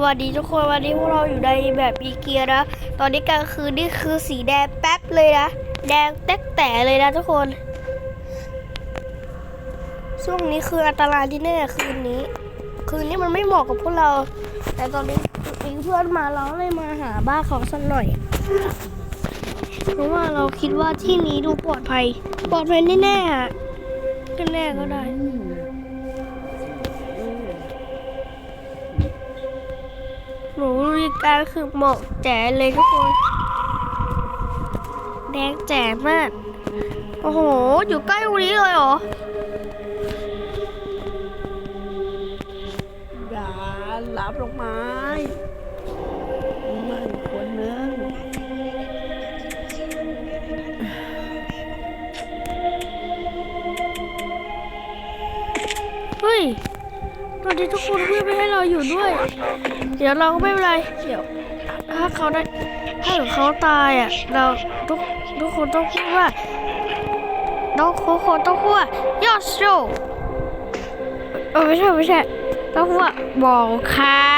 สวัสดีทุกคนวันนี้พวกเราอยู่ในแบบอีเกียนะตอนนี้กลางคืนนี่คือสีแดงแป๊บเลยนะแดงแต๊กแต่เลยนะทุกคนช่วงนี้คืออันตรายที่แน่คืนนี้ คืนนี้มันไม่เหมาะกับพวกเรา แต่ตอนนี้มีเพื่อนมาเราเลยมาหาบ้านเขาสักหน่อย เพราะว่าเราคิดว่าที่นี้ดูปลอดภัย ปลอดภัยแน่ๆอะก็แน่ก็ได้ หนูบริการคือเหมาะแจ๋เลยทุกคน แดงแจ๋มาก โอ้โห อยู่ใกล้ตรงนี้เลยเหรออย่ารับลงไม้มาอีกคนนึงเฮ้ยตอนนี้ทุกคนเพื่อไม่ให้เราอยู่ด้วย เดี๋ยวเราก็ไม่เป็นไร เดี๋ยว ถ้าเขาได้ถ้าเกิดเขาตายอะ เราทุกทุกคนต้องพูดว่าต้องทุกคนต้องพูดว่ายอดโชเออไม่ใช่ไม่ใช่ต้องพูดว่าบอกค่ะ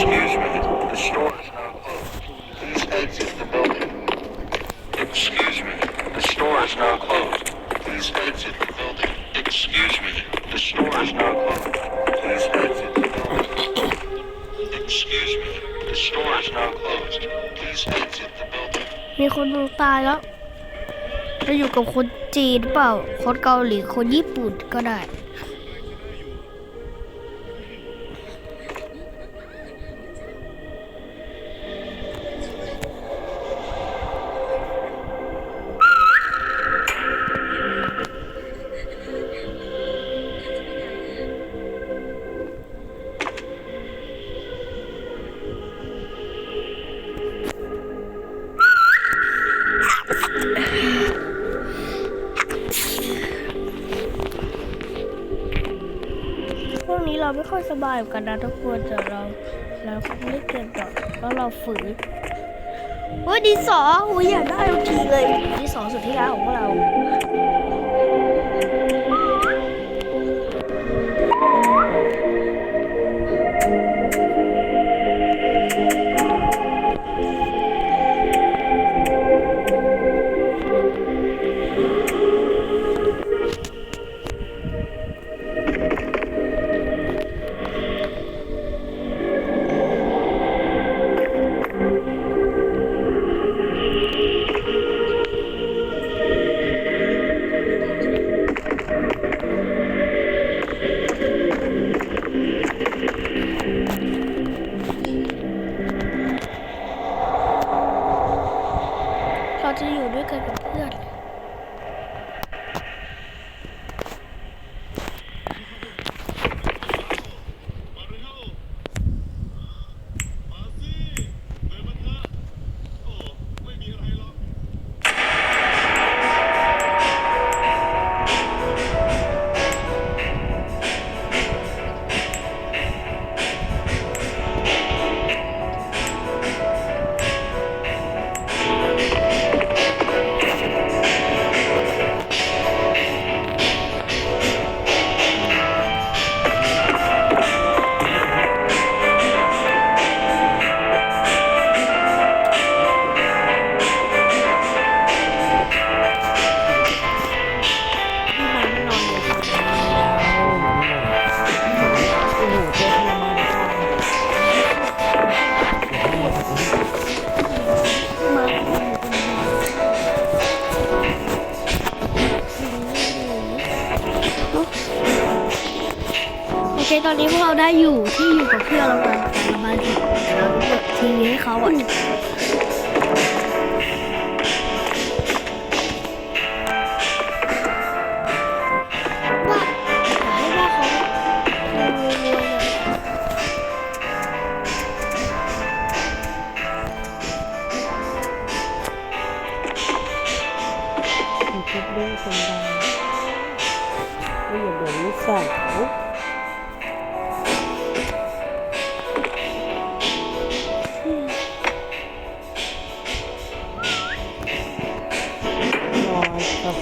Excuse me, the store is now closed. Please exit the building. Excuse me, the store is now closed. Please exit the building. Excuse me, the store is now closed. Please exit the building. Excuse me, the store is now closed. Please exit the building. มีคนดูตายแล้ว เราอยู่กับคนจีนเปล่า คนเกาหลี คนญี่ปุ่นก็ได้ นี้เราไม่ค่อยสบายกันนะทุกคนแต่เราเราไม่เกินต่อแล้วเราฝืนเฮ้ยดีสออุ้ยอยากได้ทุกทีเลยดีสอสุดที่รักของพวกเรา เคตอนนี้พวกเราได้อยู่ที่อยู่กับเพื่อนเรากันแต่เรามาถึงเรายทีวีให้เขาอะ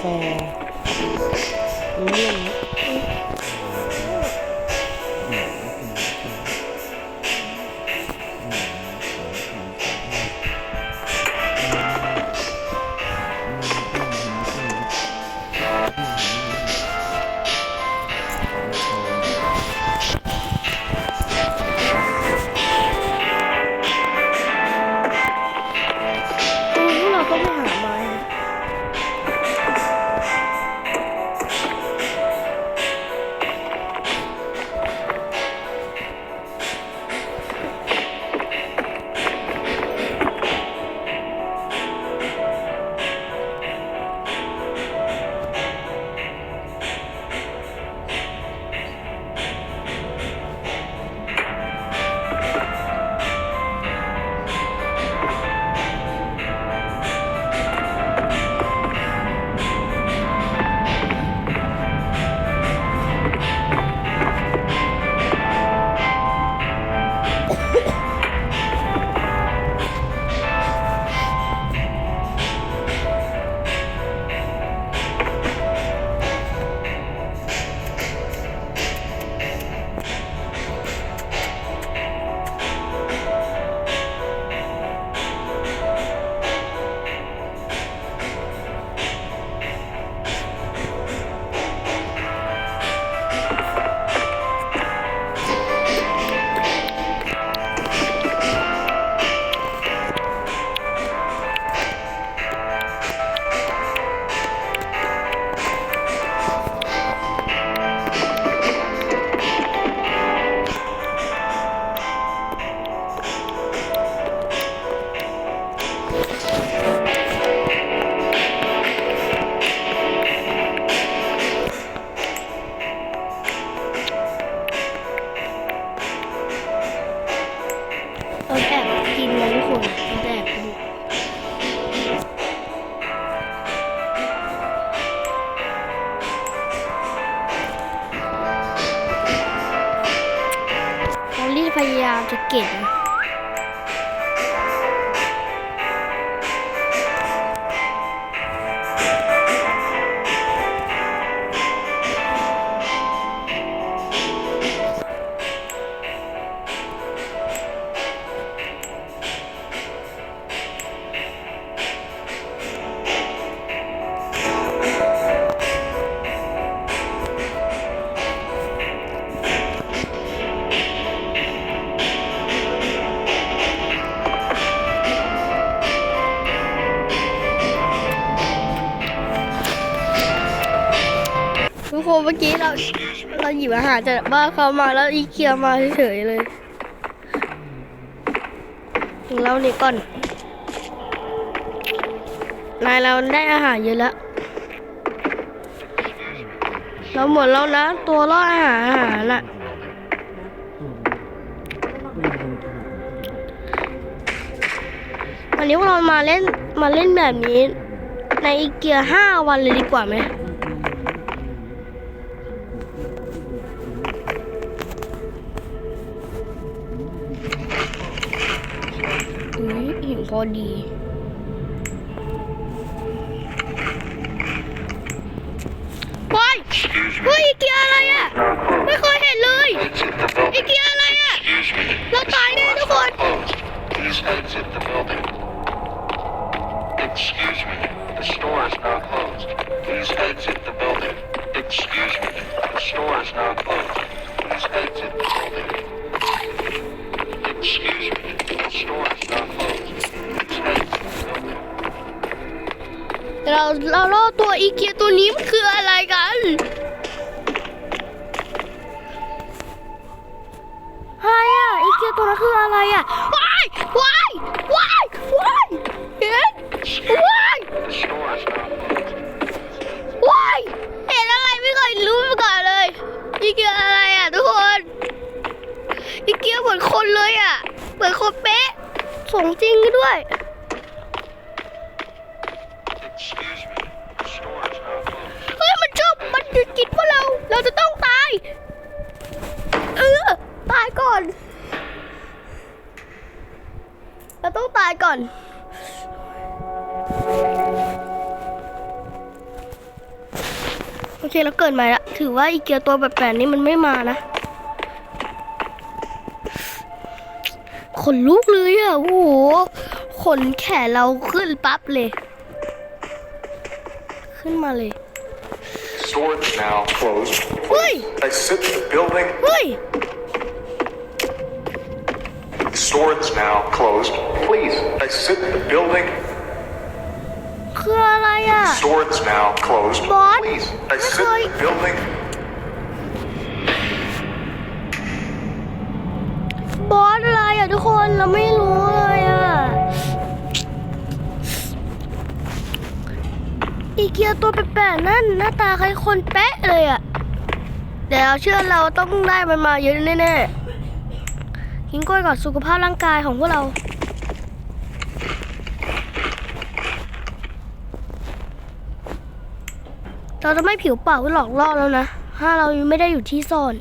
อ หยิบอาหารจากบ้านเขามาแล้วอีเกียมาเฉยๆเลยถึงเรานี่ก่อนนายเราได้อาหารเยอะแล้ว เราหมดแล้วนะ ตัวล่ออาหารอาหารน่ะวันนี้เรามาเล่นมาเล่นแบบนี้ ในอีเกียห้าวันเลยดีกว่าไหม ย ตัวอีเกียตัวนี้มันคืออะไรกันอะไรอะอีเกียตัวนั้นคืออะไรอะว้ายว้ายว้ายว้ายเห็นว้ายว้ายเห็นอะไรไม่เคยรู้มาก่อนเลยอีเกียอะไรอะทุกคนอีเกียเหมือนคนเลยอะเหมือนคนเป๊ะสมจริงด้วย ก่อน โอเคเราเกิดใหม่ละถือว่าอีเกียตัวแบบแปลกๆนี้มันไม่มานะขนลุกเลยอะ โอ้โห ขนแขนเราขึ้นปั๊บเลย ขึ้นมาเลย Store is now closed. เฮ้ย Exit the building. เฮ้ย The store is now closed. Please exit the building. คืออะไรอะ The store is now closed. What? Please What? exit the building. บอสอะไรอะทุกคนเราไม่รู้เลยอะอีเกียตัวแปลกๆนั่นหน้าตาคล้ายคนเป๊ะเลยอะเดี๋ยวเราเชื่อเราต้องได้มันมาเยอะแน่ๆกินกล้วยก่อนสุขภาพร่างกายของพวกเรา เราจะไม่ผิวเปล่าหลอกล่อแล้วนะ ถ้าเรายังไม่ได้อยู่ที่ซ่อน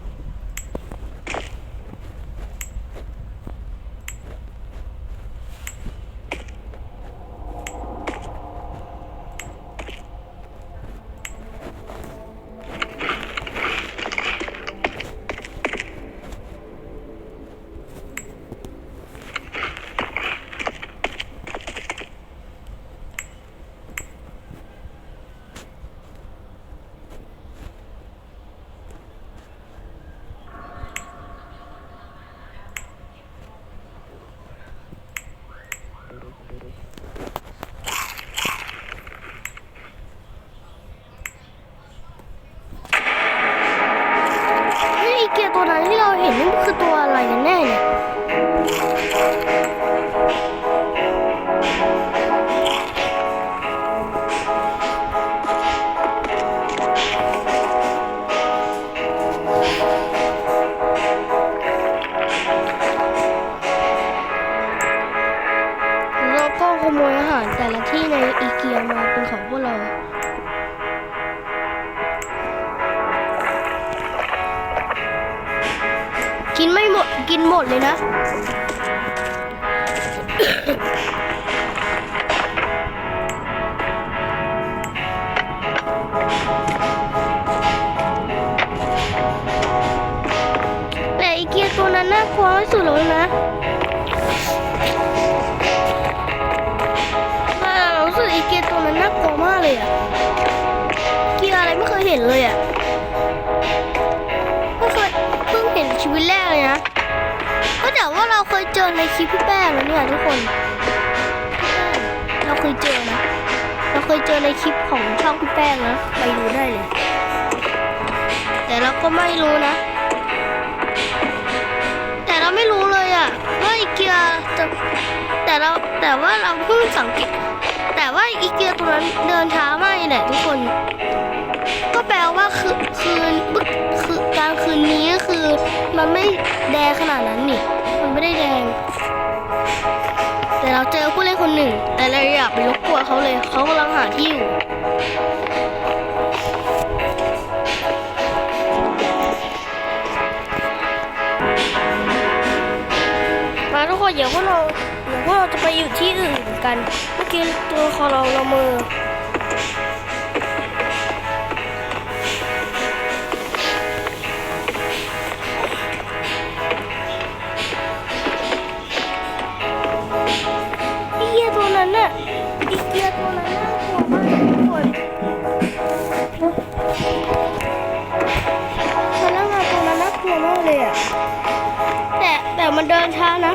ตัวนั้นที่เราเห็นนี่นคือตัวอะไรกันแน่เนี่ย นั้นน่ากลัวที่สุดแล้วนะแต่เรารู้สึกอีเกียตัวนั้นน่ากลัวมากเลยอะเกียอะไรไม่เคยเห็นเลยอะไม่เคยเพิ่งเห็นชีวิตแรกเลยนะก็แต่ว่าเราเคยเจอในคลิปพี่แป้งนะเนี่ยทุกคน เราเคยเจอนะเราเคยเจอในคลิปของช่องพี่แป้งนะไปดูได้เลย แต่เราก็ไม่รู้นะ ไม่รู้เลยอะว่าอีเกียจะแต่เราแต่ว่าเราเพิ่งสังเกตแต่ว่าอีเกียตัวนั้นเดินช้ามากเลยแหละทุกคน ก็แปลว่าคือคืนปึ๊กคือกลางคืนนี้ก็คือ มันไม่แดงขนาดนั้นนี่ มันไม่ได้แดง แต่เราเจอผู้เล่นคนหนึ่ง แต่เราอยากไปรบกวนเขาเลยเขากำลังหาที่อยู่ มาทุกคนเดี๋ยวพวกเราเดี๋ยวพวกเราจะไปอยู่ที่อื่นกัน เมื่อกี้ตัวคอเราเรามือ มันเดินช้านะ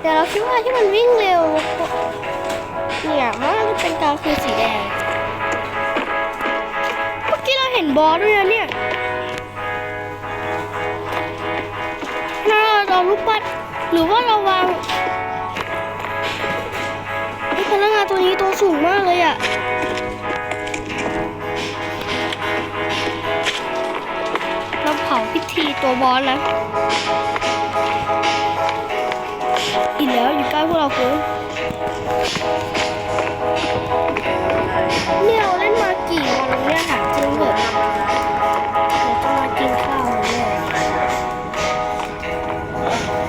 แต่เราคิดว่าที่มันวิ่งเร็ว เนี่ยมันจะเป็นกาวคือสีแดง เมื่อกี้เราเห็นบอสด้วยนะเนี่ยรูปปั้นหรือว่าเราวางพนักงานตัวนี้ตัวสูงมากเลยอะเพิธีตัวบอสแล้ว อีกแล้วอยู่ใกล้พวกเราเกินเนี่ยเราเล่นมากี่วันแล้วเนี่ยถามจริงเถอะเราจะมากินข้าวแล้วเนี่ย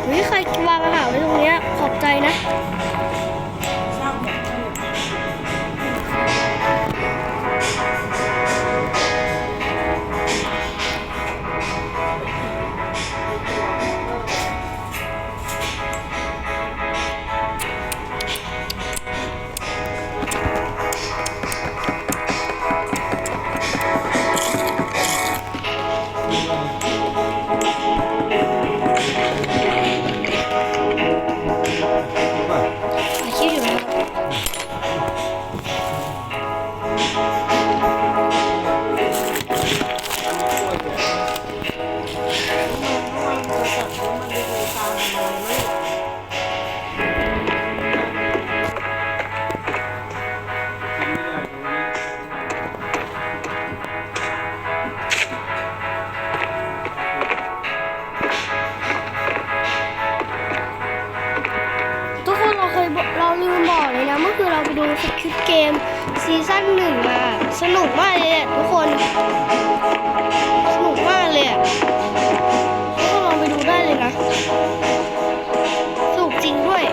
เฮ้ใครวางอาหารไว้ตรงเนี้ยขอบใจนะ ยเราลืมบอกเลยนะเมื่อคืนเราไปดูสควิปเกมซีซั่นหนึ่งมา สนุกมากเลยอะทุกคน สนุกมากเลยก็ลองไปดูได้เลยนะ สนุกจริงด้วย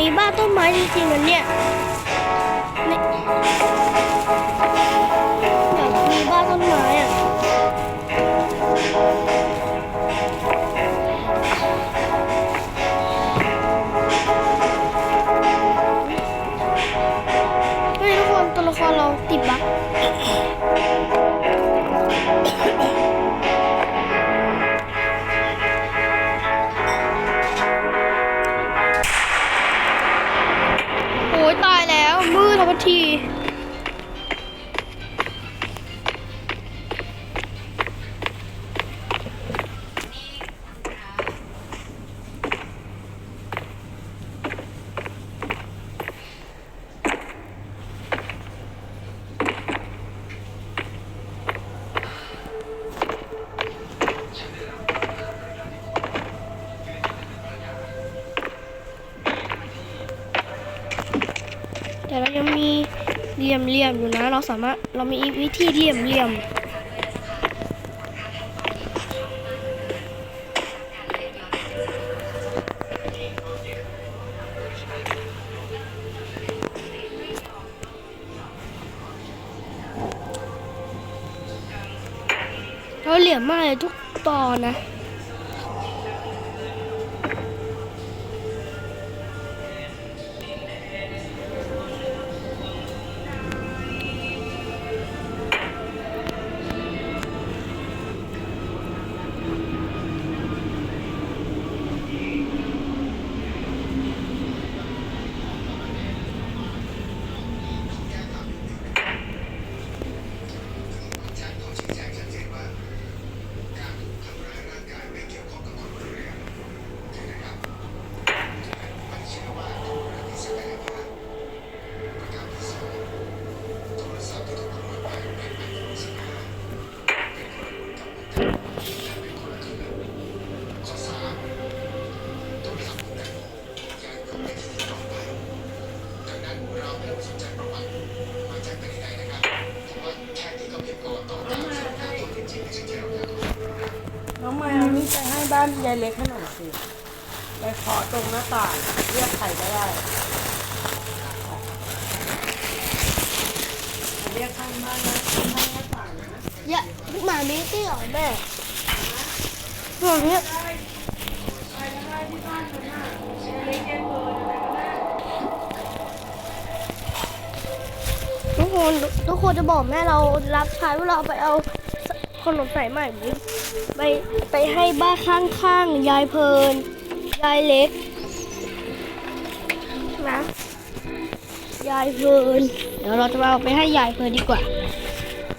มีบ้านต้นไม้จริงๆนะเนี่ย ที ลี่ยมเลี่ยมอยู่นะ เราสามารถเรามีวิธีเลี่ยมเลี่ยมเราเหลี่ยมมากเลยทุกตอนนะ ยาเล็กขห้หน่อสิไปเคาะตรงหน้าต่างเรียกไข่ได้เรียกข้างบ้านนะข้างหน้าต่างนะอย่าหมาไม่ได้หรอแม่หมกนี้นี้ทุกคนทุกคนจะบอกแม่เรารับใช้ว่เราไปเอา ขนมสายใหม่ไปไปให้บ้านข้างๆ ยายเพลิน ยายเล็ก นะ ยายเพลิน เดี๋ยวเราจะเอาไปให้ยายเพลินดีกว่า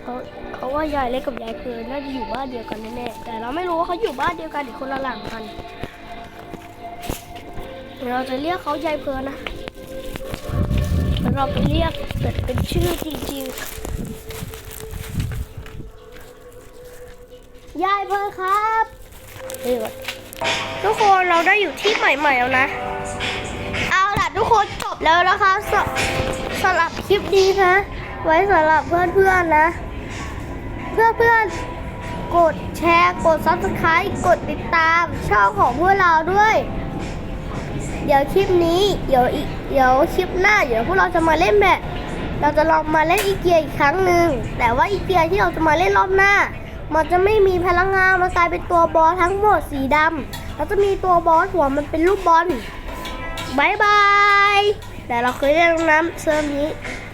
เขาเขาว่ายายเล็กกับยายเพลินน่าจะอยู่บ้านเดียวกันแน่ๆแต่เราไม่รู้ว่าเขาอยู่บ้านเดียวกันหรือคนละหลังกันเดี๋ยวเราจะเรียกเขายายเพลินนะเราไปเรียกแบบเป็นชื่อจริงๆ ยายเพลินครับเดี๋ยวก่อนทุกคนเราได้อยู่ที่ใหม่ๆแล้วนะ เอาล่ะทุกคนจบแล้วนะคะสสำหรับคลิปนี้นะ ไว้สำหรับเพื่อนๆนะ เพื่อนๆกดแชร์กด subscribe กดติดตามช่องของพวกเราด้วย เดี๋ยวคลิปนี้เดี๋ยวอีกเดี๋ยวคลิปหน้าเดี๋ยวพวกเราจะมาเล่นแบบ เราจะลองมาเล่นอีเกียอีกครั้งหนึ่งแต่ว่าอีเกียที่เราจะมาเล่นรอบหน้า มันจะไม่มีพลังงานมันกลายเป็นตัวบอสทั้งหมดสีดำแล้วจะมีตัวบอสหัวมันเป็นรูปบอลบายบายแต่เราเคยเล่นน้ำเซิร์ฟนี้